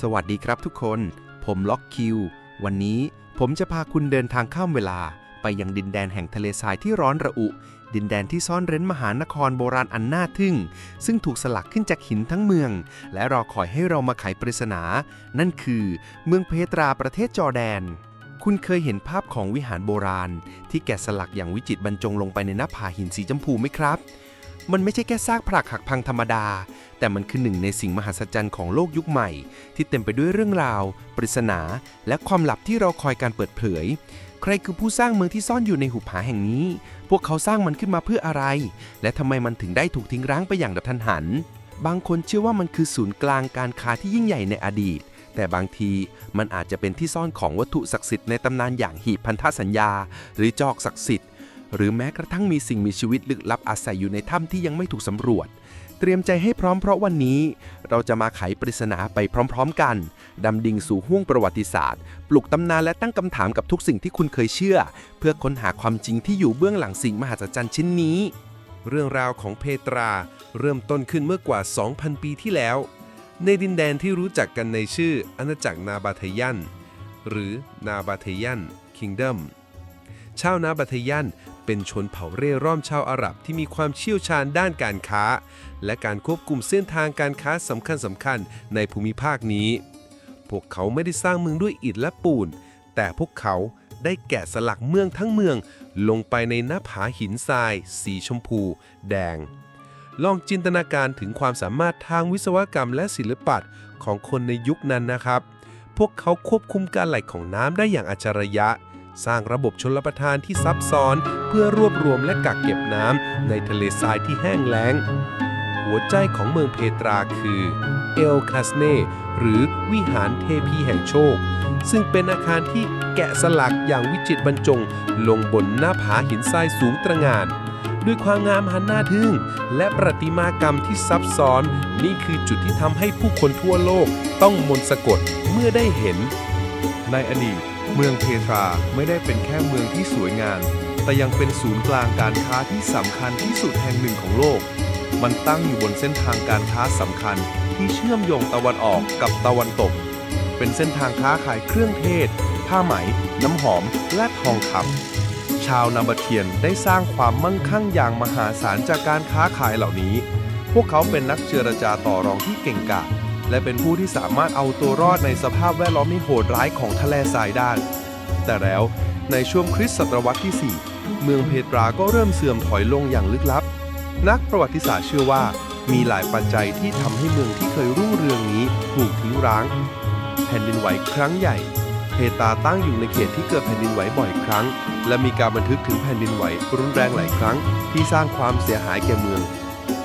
สวัสดีครับทุกคน ผมล็อกคิว วันนี้ผมจะพาคุณเดินทางข้ามเวลา ไปยังดินแดนแห่งทะเลทรายที่ร้อนระอุ ดินแดนที่ซ่อนเร้นมหานครโบราณอันน่าทึ่ง ซึ่งถูกสลักขึ้นจากหินทั้งเมือง และรอคอยให้เรามาไขปริศนา นั่นคือเมืองเพตราประเทศจอร์แดน คุณเคยเห็นภาพของวิหารโบราณ ที่แกะสลักอย่างวิจิตรบรรจงลงไปในหน้าผาหินสีชมพูไหมครับ มันไม่ใช่แค่ซากผลักหักพังธรรมดา แต่มันคือหนึ่งในสิ่งมหัศจรรย์ของโลกยุคใหม่ ที่เต็มไปด้วยเรื่องราว ปริศนา และความลับที่เราคอยการเปิดเผย ใครคือผู้สร้างเมืองที่ซ่อนอยู่ในหุบผาแห่งนี้ พวกเขาสร้างมันขึ้นมาเพื่ออะไร และทำไมมันถึงได้ถูกทิ้งร้างไปอย่างดับทันหัน บางคนเชื่อว่ามันคือศูนย์กลางการค้าที่ยิ่งใหญ่ในอดีต แต่บางทีมันอาจจะเป็นที่ซ่อนของวัตถุศักดิ์สิทธิ์ในตำนานอย่างหีบพันธสัญญา หรือจอกศักดิ์สิทธิ์ หรือแม้กระทั่งมีสิ่งมีชีวิตลึกลับอาศัยอยู่ในถ้ำที่ยังไม่ถูกสำรวจ เตรียมใจให้พร้อมเพราะวันนี้ เราจะมาไขปริศนาไปพร้อม ๆ กัน ดำดิ่งสู่ห้วงประวัติศาสตร์ ปลุกตำนานและตั้งคำถามกับทุกสิ่งที่คุณเคยเชื่อ เพื่อค้นหาความจริงที่อยู่เบื้องหลังสิ่งมหัศจรรย์ชิ้นนี้ เรื่องราวของเพตรา เริ่มต้นขึ้นเมื่อกว่า 2,000 ปีที่แล้ว ในดินแดนที่รู้จักกันในชื่ออาณาจักรนาบาเทยันหรือนาบาเทยันคิงด o มชาวนาบาเทยัน เป็นชนเผ่าเร่ร่อนชาวอาหรับที่มีความเชี่ยวชาญด้านการค้า และการควบคุมเส้นทางการค้าสำคัญสำคัญๆในภูมิภาคนี้ พวกเขาไม่ได้สร้างเมืองด้วยอิฐและปูน แต่พวกเขาได้แกะสลักเมืองทั้งเมืองลงไปในหน้าผาหินทราย สีชมพู แดง ลองจินตนาการถึงความสามารถทางวิศวกรรมและศิลปะของคนในยุคนั้นนะครับ พวกเขาควบคุมการไหลของน้ำได้อย่างอัจฉริยะ สร้างระบบชลประทานที่ซับซ้อน เพื่อรวบรวมและกักเก็บน้ำในทะเลทรายที่แห้งแล้ง หัวใจของเมืองเพตราคือเอลคาสเนหรือวิหารเทพีแห่งโชค ซึ่งเป็นอาคารที่แกะสลักอย่างวิจิตรบรรจง ลงบนหน้าผาหินทรายสูงตระหง่านด้วยความงามหันหน้าทึ่ง และประติมากรรมที่ซับซ้อน นี่คือจุดที่ทำให้ผู้คนทั่วโลกต้องมนต์สะกดเมื่อได้เห็น ในอดีต เมืองเพตราไม่ได้เป็นแค่เมืองที่สวยงาม แต่ยังเป็นศูนย์กลางการค้าที่สำคัญที่สุดแห่งหนึ่งของโลก มันตั้งอยู่บนเส้นทางการค้าสำคัญที่เชื่อมโยงตะวันออกกับตะวันตก เป็นเส้นทางค้าขายเครื่องเทศ ผ้าไหม น้ำหอม และทองคำชาวนาบาเทียนได้สร้างความมั่งคั่งอย่างมหาศาลจากการค้าขายเหล่านี้ พวกเขาเป็นนักเจรจาต่อรองที่เก่งกาจ และเป็นผู้ที่สามารถเอาตัวรอดในสภาพแวดล้อมที่โหดร้ายของทะเลทรายได้ แต่แล้วในช่วงคริสตศตวรรษที่ 4 เมืองเพตราก็เริ่มเสื่อมถอยลงอย่างลึกลับ นักประวัติศาสตร์เชื่อว่ามีหลายปัจจัยที่ทำให้เมืองที่เคยรุ่งเรืองนี้ถูกทิ้งร้าง แผ่นดินไหวครั้งใหญ่ เพตราตั้งอยู่ในเขตที่เกิดแผ่นดินไหวบ่อยครั้ง และมีการบันทึกถึงแผ่นดินไหวรุนแรงหลายครั้ง ที่สร้างความเสียหายแก่เมือง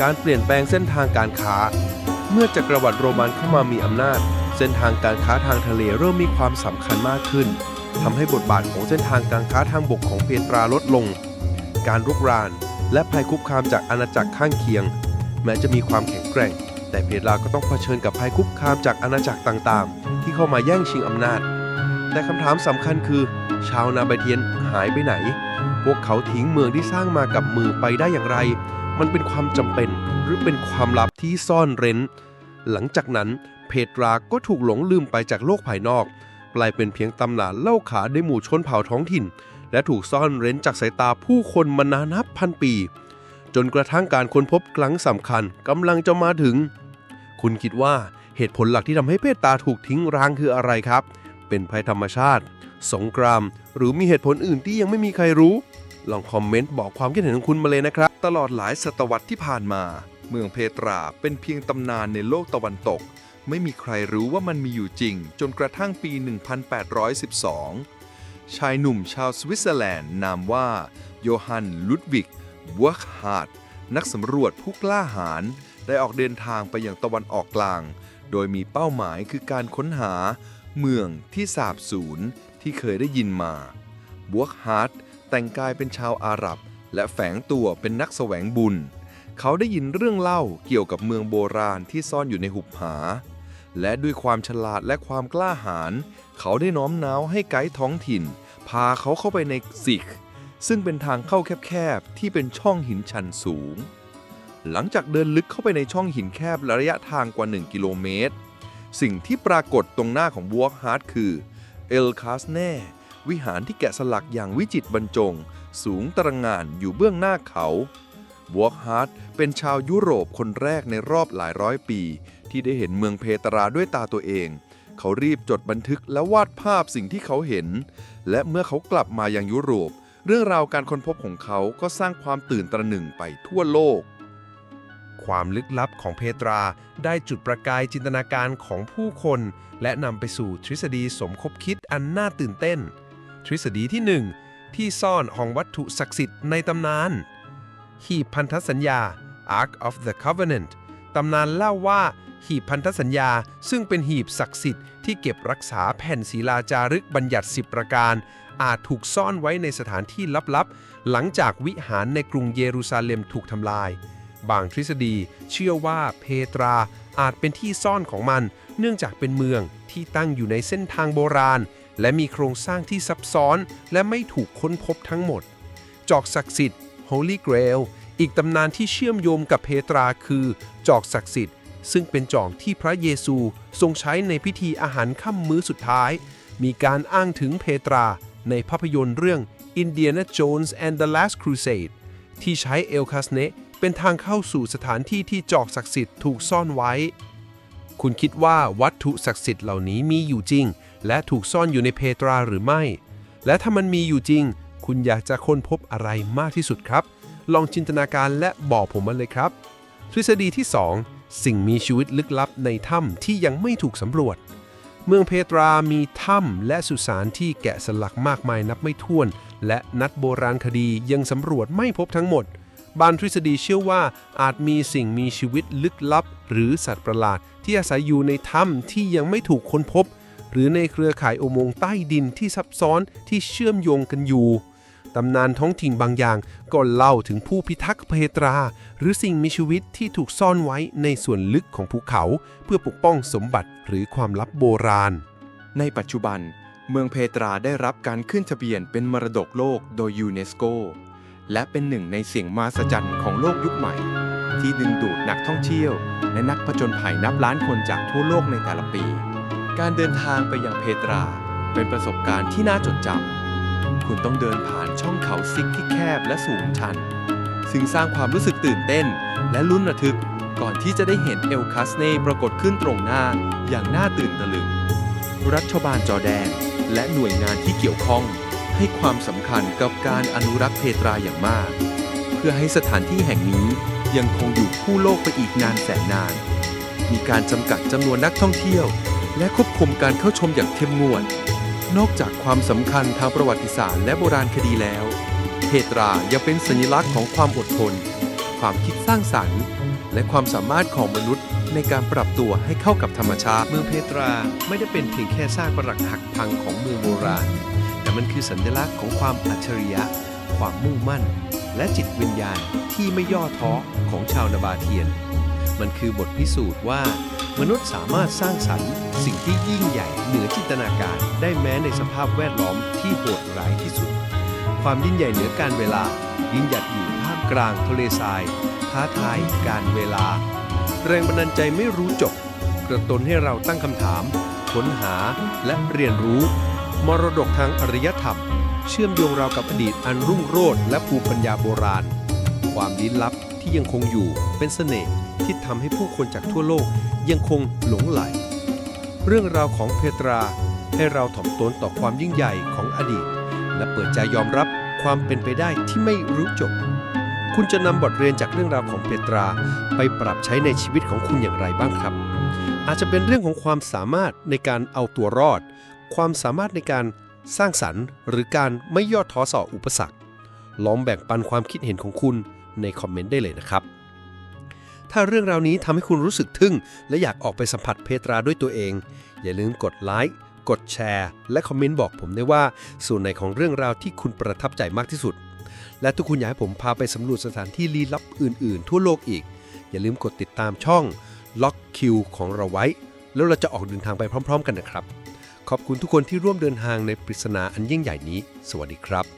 การเปลี่ยนแปลงเส้นทางการค้า เมื่อจักรวรรดิโรมันเข้ามามีอำนาจ เส้นทางการค้าทางทะเลเริ่มมีความสำคัญมากขึ้นทำให้บทบาทของเส้นทางการค้าทางบกของเพตราลดลง การรุกราน และภัยคุกคามจากอาณาจักรข้างเคียง แม้จะมีความแข็งแกร่ง แต่เพตราก็ต้องเผชิญกับภัยคุกคามจากอาณาจักรต่างๆ ที่เข้ามาแย่งชิงอำนาจ แต่คำถามสำคัญคือ ชาวนาบเทียนหายไปไหน พวกเขาทิ้งเมืองที่สร้างมากับมือไปได้อย่างไร มันเป็นความจำเป็นหรือเป็นความลับที่ซ่อนเร้น หลังจากนั้นเพตราก็ถูกหลงลืมไปจากโลกภายนอก กลายเป็นเพียงตำนานเล่าขานในหมู่ชนเผ่าท้องถิ่น และถูกซ่อนเร้นจากสายตาผู้คนมานานนับพันปี จนกระทั่งการค้นพบครั้งสำคัญกำลังจะมาถึง คุณคิดว่าเหตุผลหลักที่ทำให้เพตราถูกทิ้งร้างคืออะไรครับ เป็นภัยธรรมชาติ สงคราม หรือมีเหตุผลอื่นที่ยังไม่มีใครรู้ ลองคอมเมนต์บอกความคิดเห็นของคุณมาเลยนะครับ ตลอดหลายศตวรรษที่ผ่านมา เมืองเพตราเป็นเพียงตำนานในโลกตะวันตก ไม่มีใครรู้ว่ามันมีอยู่จริง จนกระทั่งปี 1812 ชายหนุ่มชาวสวิตเซอร์แลนด์นามว่า โยฮันลุดวิกบัวฮาร์ดนักสำรวจผู้กล้าหาญได้ออกเดินทางไปยังตะวันออกกลาง โดยมีเป้าหมายคือการค้นหา เมืองที่สาบสูญที่เคยได้ยินมาบัวฮาร์ด แต่งกายเป็นชาวอาหรับ และแฝงตัวเป็นนักแสวงบุญ เขาได้ยินเรื่องเล่าเกี่ยวกับเมืองโบราณที่ซ่อนอยู่ในหุบผาและด้วยความฉลาดและความกล้าหาญเขาได้น้อมน้าวให้ไกด์ท้องถิ่น พาเขาเข้าไปในซิกซึ่งเป็นทางเข้าแคบๆ ที่เป็นช่องหินชันสูง หลังจากเดินลึกเข้าไปในช่องหินแคบระยะทางกว่า 1 กิโลเมตร สิ่งที่ปรากฏตรงหน้าของบวกฮาร์ดคือเอลคาสเน่ วิหารที่แกะสลักอย่างวิจิตรบรรจง สูงตระงานอยู่เบื้องหน้าเขาบวกฮาร์ดเป็นชาวยุโรปคนแรกในรอบหลายร้อยปี ที่ได้เห็นเมืองเพตราด้วยตาตัวเอง เขารีบจดบันทึกและวาดภาพสิ่งที่เขาเห็น และเมื่อเขากลับมายังยุโรป เรื่องราวการค้นพบของเขาก็สร้างความตื่นตระหนึ่งไปทั่วโลก ความลึกลับของเพตราได้จุดประกายจินตนาการของผู้คน และนำไปสู่ทฤษฎีสมคบคิดอันน่าตื่นเต้น ทฤษฎีที่ 1 ที่ซ่อนของวัตถุศักดิ์สิทธิ์ในตำนาน หีบพันธสัญญา Ark of the Covenant ตำนานเล่าว่าหีบพันธสัญญาซึ่งเป็นหีบศักดิ์สิทธิ์ที่เก็บรักษาแผ่นศิลาจารึกบัญญัติ 10 ประการ อาจถูกซ่อนไว้ในสถานที่ลับๆ หลังจากวิหารในกรุงเยรูซาเล็มถูกทำลาย บางทฤษฎีเชื่อว่าเพตราอาจเป็นที่ซ่อนของมัน เนื่องจากเป็นเมืองที่ตั้งอยู่ในเส้นทางโบราณ และมีโครงสร้างที่ซับซ้อนและไม่ถูกค้นพบทั้งหมด จอกศักดิ์สิทธิ์ Holy Grail อีกตำนานที่เชื่อมโยงกับเพตราคือ จอกศักดิ์สิทธิ์ ซึ่งเป็นจอกที่พระเยซูทรงใช้ในพิธีอาหารค่ำมื้อสุดท้าย มีการอ้างถึงเพตราในภาพยนตร์เรื่อง Indiana Jones and the Last Crusade ที่ใช้เอลคาสเนเป็นทางเข้าสู่สถานที่ที่จอกศักดิ์สิทธิ์ถูกซ่อนไว้ คุณคิดว่าวัตถุศักดิ์สิทธิ์เหล่านี้มีอยู่จริง และถูกซ่อนอยู่ในเพตราหรือไม่ และถ้ามันมีอยู่จริง คุณอยากจะค้นพบอะไรมากที่สุดครับ ลองจินตนาการและบอกผมมาเลยครับ ทฤษฎีที่ 2 สิ่งมีชีวิตลึกลับในถ้ำที่ยังไม่ถูกสำรวจ เมืองเพตรามีถ้ำและสุสานที่แกะสลักมากมายนับไม่ถ้วน และนักโบราณคดียังสำรวจไม่พบทั้งหมดบางทฤษฎีเชื่อว่าอาจมีสิ่งมีชีวิตลึกลับ หรือสัตว์ประหลาดที่อาศัยอยู่ในถ้ำที่ยังไม่ถูกค้นพบ หรือในเครือข่ายอุโมงค์ใต้ดินที่ซับซ้อนที่เชื่อมโยงกันอยู่ตำนานท้องถิ่นบางอย่างก็เล่าถึงผู้พิทักษ์เพตรา หรือสิ่งมีชีวิตที่ถูกซ่อนไว้ในส่วนลึกของภูเขา เพื่อปกป้องสมบัติหรือความลับโบราณ ในปัจจุบัน เมืองเพตราได้รับการขึ้นทะเบียนเป็นมรดกโลกโดยยูเนสโก และเป็นหนึ่งในเสียงมหัศจรรย์ของโลกยุคใหม่ ที่ดึงดูดนักท่องเที่ยว และนักผจญภัยนับล้านคนจากทั่วโลกในแต่ละปี การเดินทางไปยังเพตรา เป็นประสบการณ์ที่น่าจดจำ คุณต้องเดินผ่านช่องเขาซิกที่แคบและสูงชัน ซึ่งสร้างความรู้สึกตื่นเต้น และลุ้นระทึก ก่อนที่จะได้เห็นเอลคาสเน่ปรากฏขึ้นตรงหน้าอย่างน่าตื่นตะลึง รัฐบาลจอแดนและหน่วยงานที่เกี่ยวข้อง ให้ความสำคัญกับการอนุรักษ์เพตราอย่างมาก เพื่อให้สถานที่แห่งนี้ยังคงอยู่คู่โลกไปอีกนานแสนนาน มีการจำกัดจำนวนนักท่องเที่ยว และควบคุมการเข้าชมอย่างเข้มงวด นอกจากความสำคัญทางประวัติศาสตร์และโบราณคดีแล้วเพตรายังเป็นสัญลักษณ์ของความอดทน ความคิดสร้างสรรค์ และความสามารถของมนุษย์ในการปรับตัวให้เข้ากับธรรมชาติ เมืองเพตราไม่ได้เป็นเพียงแค่ซากปรักหักพังของเมืองโบราณ แต่มันคือสัญลักษณ์ของความอัจฉริยะ ความมุ่งมั่น และจิตวิญญาณที่ไม่ย่อท้อของชาวนาบาเทียน มันคือบทพิสูจน์ว่า มนุษย์สามารถสร้างสรรค์สิ่งที่ยิ่งใหญ่เหนือจินตนาการ ได้แม้ในสภาพแวดล้อมที่โหดร้ายที่สุด ความยิ่งใหญ่เหนือการเวลา ยิ่งหยัดอยู่ท่ามกลางทะเลทรายท้าทายการเวลา แรงบันดาลใจไม่รู้จบ กระตุ้นให้เราตั้งคำถาม ค้นหาและเรียนรู้ มรดกทางอารยธรรม เชื่อมโยงเรากับอดีตอันรุ่งโรจน์และภูมิปัญญาโบราณ ความลี้ลับ ที่ยังคงอยู่เป็นเสน่ห์ที่ทำให้ผู้คนจากทั่วโลกยังคงหลงไหล เรื่องราวของเพตราให้เราถ่อมตนต่อความยิ่งใหญ่ของอดีต และเปิดใจยอมรับความเป็นไปได้ที่ไม่รู้จบ คุณจะนำบทเรียนจากเรื่องราวของเพตราไปปรับใช้ในชีวิตของคุณอย่างไรบ้างครับ อาจจะเป็นเรื่องของความสามารถในการเอาตัวรอด ความสามารถในการสร้างสรรค์ หรือการไม่ย่อท้อต่ออุปสรรค ลองแบ่งปันความคิดเห็นของคุณ ในคอมเมนต์ได้เลยนะครับ ถ้าเรื่องราวนี้ทำให้คุณรู้สึกทึ่ง และอยากออกไปสัมผัสเพตราด้วยตัวเอง อย่าลืมกดไลค์กดแชร์ และคอมเมนต์บอกผมได้ว่า ส่วนไหนของเรื่องราวที่คุณประทับใจมากที่สุด และทุกคุณอยากให้ผมพาไปสำรวจสถานที่ลี้ลับอื่น ๆ ทั่วโลกอีก อย่าลืมกดติดตามช่องล็อกคิวของเราไว้ แล้วเราจะออกเดินทางไปพร้อม ๆ กันนะครับ ขอบคุณทุกคนที่ร่วมเดินทางในปริศนาอันยิ่งใหญ่นี้ สวัสดีครับ